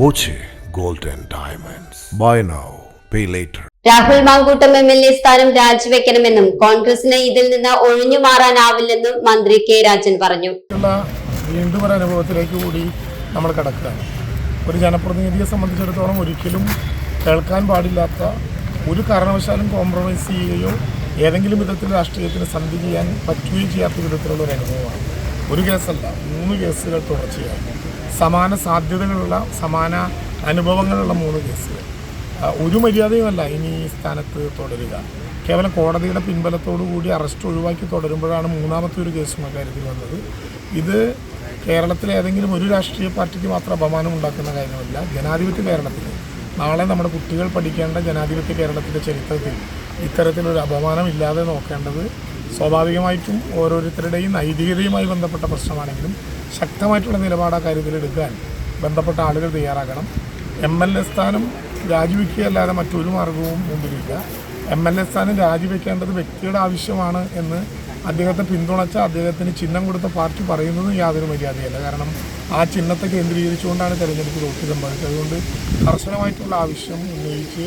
Boche gold and diamonds buy now pay later Rahul Mankoottam M L A സ്ഥാനം രാജിവെക്കണമെന്നും കോൺഗ്രസിന് ഇതിൽ നിന്ന് ഒഴിഞ്ഞു മാറാനാവില്ലെന്നും മന്ത്രി കെ രാജൻ പറഞ്ഞു. വീണ്ടും ഒരു അനുഭവത്തിലേക്ക് കൂടി നമ്മൾ കിടക്കുകയാണ്. ഒരു ജനപ്രതിനിധിയെ സംബന്ധിച്ചിടത്തോളം ഒരിക്കലും കേൾക്കാൻ പാടില്ലാത്ത ഒരു കാരണവശാലും കോംപ്രമൈസ് ചെയ്യുകയോ ഏതെങ്കിലും വിധത്തിൽ രാഷ്ട്രീയത്തിന് സന്ധി ചെയ്യാൻ പറ്റുകയും ചെയ്യാത്ത വിധത്തിലുള്ള ഒരു അനുഭവമാണ്. ഒരു കേസല്ല മൂന്ന് കേസുകൾ തുടർച്ചയായി. സമാന സാധ്യതകളുള്ള സമാന അനുഭവങ്ങളുള്ള മൂന്ന് കേസുകൾ. ഒരു മര്യാദയുമല്ല ഇനി ഈ സ്ഥാനത്ത് തുടരുക. കേവലം കോടതിയുടെ പിൻബലത്തോടു കൂടി അറസ്റ്റ് ഒഴിവാക്കി തുടരുമ്പോഴാണ് മൂന്നാമത്തെ ഒരു കേസും അക്കാര്യത്തിൽ വന്നത്. ഇത് കേരളത്തിലെ ഏതെങ്കിലും ഒരു രാഷ്ട്രീയ പാർട്ടിക്ക് മാത്രം അപമാനം ഉണ്ടാക്കുന്ന കാര്യമല്ല. ജനാധിപത്യ കേരളത്തിൽ നാളെ നമ്മുടെ കുട്ടികൾ പഠിക്കേണ്ട ജനാധിപത്യ കേരളത്തിന്റെ ചരിത്രത്തിൽ ഇത്തരത്തിലൊരു അപമാനം ഇല്ലാതെ നോക്കേണ്ടത് സ്വാഭാവികമായിട്ടും ഓരോരുത്തരുടെയും നൈതികതയുമായി ബന്ധപ്പെട്ട പ്രശ്നമാണെങ്കിലും ശക്തമായിട്ടുള്ള നിലപാട് ആ കാര്യത്തിൽ എടുക്കാൻ ബന്ധപ്പെട്ട ആളുകൾ തയ്യാറാക്കണം എം എൽ എ സ്ഥാനം രാജിവെക്കുകയല്ലാതെ മറ്റൊരു മാർഗവും മുമ്പിലില്ല. എം എൽ എ സ്ഥാനം രാജിവെക്കേണ്ടത് വ്യക്തിയുടെ ആവശ്യമാണ് എന്ന് അദ്ദേഹത്തെ പിന്തുണച്ച അദ്ദേഹത്തിന് ചിഹ്നം കൊടുത്ത പാർട്ടി പറയുന്നത് യാതൊരു മര്യാദയല്ല. കാരണം ആ ചിഹ്നത്തെ കേന്ദ്രീകരിച്ചുകൊണ്ടാണ് തെരഞ്ഞെടുപ്പ് തോൽവി സംഭവിച്ചത് അതുകൊണ്ട് കർശനമായിട്ടുള്ള ആവശ്യം ഉന്നയിച്ച്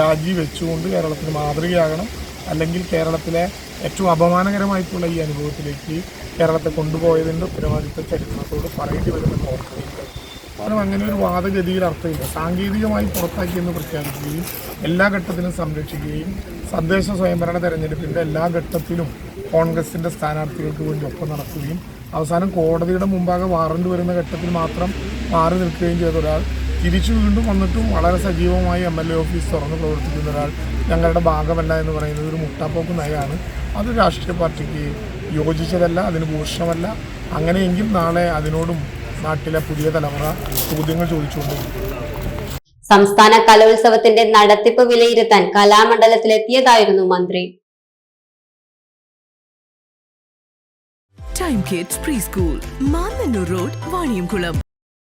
രാജി വെച്ചുകൊണ്ട് കേരളത്തിന് മാതൃകയാകണം. അല്ലെങ്കിൽ കേരളത്തിലെ ഏറ്റവും അപമാനകരമായിട്ടുള്ള ഈ അനുഭവത്തിലേക്ക് കേരളത്തെ കൊണ്ടുപോയതിന്റെ ഉത്തരവാദിത്ത ചരിത്രത്തോട് പറയേണ്ടി വരുമെന്ന് ഓർക്കുന്നുണ്ട് കാരണം അങ്ങനെ ഒരു വാദഗതിയിൽ അർത്ഥമില്ല. സാങ്കേതികമായി പുറത്താക്കിയെന്ന് പ്രഖ്യാപിക്കുകയും എല്ലാ ഘട്ടത്തിലും സംരക്ഷിക്കുകയും തദ്ദേശ സ്വയംഭരണ തെരഞ്ഞെടുപ്പിന്റെ എല്ലാ ഘട്ടത്തിലും കോൺഗ്രസിന്റെ സ്ഥാനാർത്ഥികൾക്ക് വേണ്ടി ഒപ്പം നടക്കുകയും അവസാനം കോടതിയുടെ മുമ്പാകെ വാറണ്ട് വരുന്ന ഘട്ടത്തിൽ മാത്രം മാറി നിൽക്കുകയും ചെയ്ത ഒരാൾ തിരിച്ചു വീണ്ടും വന്നിട്ടും വളരെ സജീവമായി എം എൽ എ ഓഫീസ് തുറന്ന് പ്രവർത്തിക്കുന്ന ഒരാൾ ഞങ്ങളുടെ ഭാഗമല്ല എന്ന് പറയുന്നത് ഒരു മുട്ടാപ്പോക്ക് നയമാണ്. അത് രാഷ്ട്രീയ പാർട്ടിക്ക് യോജിച്ചതല്ല അതിന് ഭൂഷണമല്ല അങ്ങനെയെങ്കിൽ നാളെ അതിനോടും നാട്ടിലെ പുതിയ തലമുറ ചോദ്യങ്ങൾ ചോദിച്ചുകൊണ്ട് സംസ്ഥാന കലോത്സവത്തിന്റെ നടത്തിപ്പ് വിലയിരുത്താൻ കലാമണ്ഡലത്തിലെത്തിയതായിരുന്നു മന്ത്രി. Time kids pre school Mannannur road Vaniyamkulam